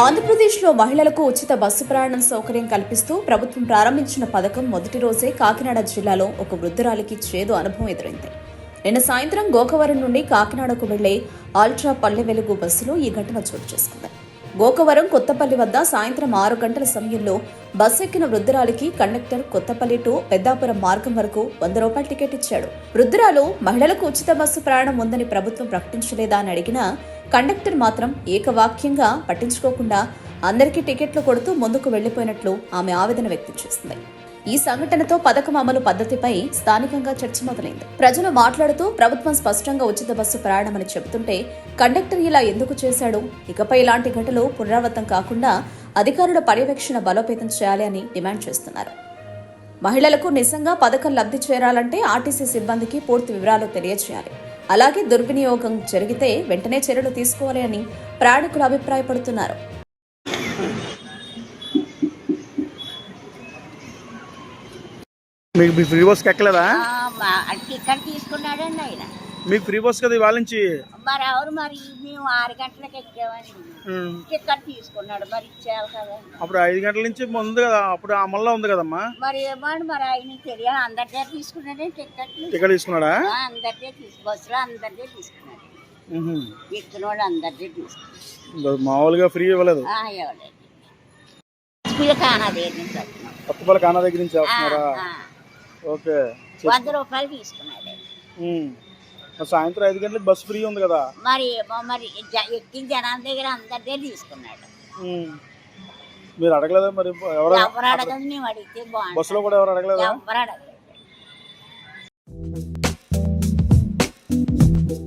ఆంధ్రప్రదేశ్లో మహిళలకు ఉచిత బస్సు ప్రయాణం సౌకర్యం కల్పిస్తూ ప్రభుత్వం ప్రారంభించిన పథకం మొదటి రోజే కాకినాడ జిల్లాలో ఒక వృద్ధురాలికి చేదు అనుభవం ఎదురైంది. నిన్న సాయంత్రం గోకవరం నుండి కాకినాడకు వెళ్ళే ఆల్ట్రా పల్లె వెలుగు బస్సులో ఈ ఘటన చోటు చేసుకుంది. గోకవరం కొత్తపల్లి వద్ద సాయంత్రం ఆరు గంటల సమయంలో బస్సు ఎక్కిన వృద్ధురాలికి కండక్టర్ కొత్తపల్లి టు పెద్దాపురం మార్గం వరకు వంద రూపాయల టికెట్ ఇచ్చాడు. వృద్ధురాలు మహిళలకు ఉచిత బస్సు ప్రయాణం ఉందని ప్రభుత్వం ప్రకటించలేదా అని అడిగినా కండక్టర్ మాత్రం ఏకవాక్యంగా పట్టించుకోకుండా అందరికీ టికెట్లు కొడుతూ ముందుకు వెళ్ళిపోయినట్లు ఆమె ఆవేదన వ్యక్తం చేసింది. ఈ సంఘటనతో పథకం అమలు పద్ధతిపై స్థానికంగా చర్చ మొదలైంది. ప్రజలు మాట్లాడుతూ ప్రభుత్వం స్పష్టంగా ఉచిత బస్సు ప్రయాణమని చెబుతుంటే కండక్టర్ ఇలా ఎందుకు చేశాడు? ఇకపై ఇలాంటి ఘటనలు పునరావృతం కాకుండా అధికారుల పర్యవేక్షణ బలోపేతం చేయాలి అని డిమాండ్ చేస్తున్నారు. మహిళలకు నిజంగా పథకం లబ్ధి చేరాలంటే ఆర్టీసీ సిబ్బందికి పూర్తి వివరాలు తెలియజేయాలి అలాగే దుర్వినియోగం జరిగితే వెంటనే చర్యలు తీసుకోవాలి అని ప్రయాణికులు అభిప్రాయపడుతున్నారు. మీకు మీ ఫ్రీ బస్కి ఎక్కలేదా? టికెట్ తీసుకున్నాడండి ఆయన. మీకు ఫ్రీ బస్ కదా ఇవాళ నుంచి? మరి ఎవరు మరి మేము ఆరు గంటలకు ఎక్కామని. టికెట్ తీసుకున్నాడు మరి ఇచ్చేయాలి కదా. అప్పుడు ఐదు గంటల నుంచి ఉంది కదా అప్పుడు అమల్లో ఉంది కదమ్మా? మరి ఏమని మరి ఆయన తెలియదు. అందరిదే తీసుకున్నాడే టికెట్ టికెట్ తీసుకున్నాడా? అందరిదే తీసు బస్సులో అందరిదే తీసుకున్నాడు. ఎక్కిన వాళ్ళు అందరిదే తీసుకున్నాడు. బ- మామూలుగా ఫ్రీ ఇవ్వలేదు? ఇవ్వలేదు. స్కూల్ కానదే నుంచి వస్తున్నాం. కొత్తపల్లి కానా దగ్గర నుంచి వస్తున్నారా. ఓకే. వంద రూపాయలు తీసుకున్నాడు. సాయంత్రం ఐదు గంటలకు బస్ ఫ్రీ ఉంది కదా? మరి మరి ఎక్కిన జనాల దగ్గర అందరిదే తీసుకున్నాడు. మీరు అడగలేదా మరి? ఎవరు ఎవరు అడగదు మేము అడిగితే బస్సులో కూడా ఎవరు అడగలేదా? ఎవరు అడగదు.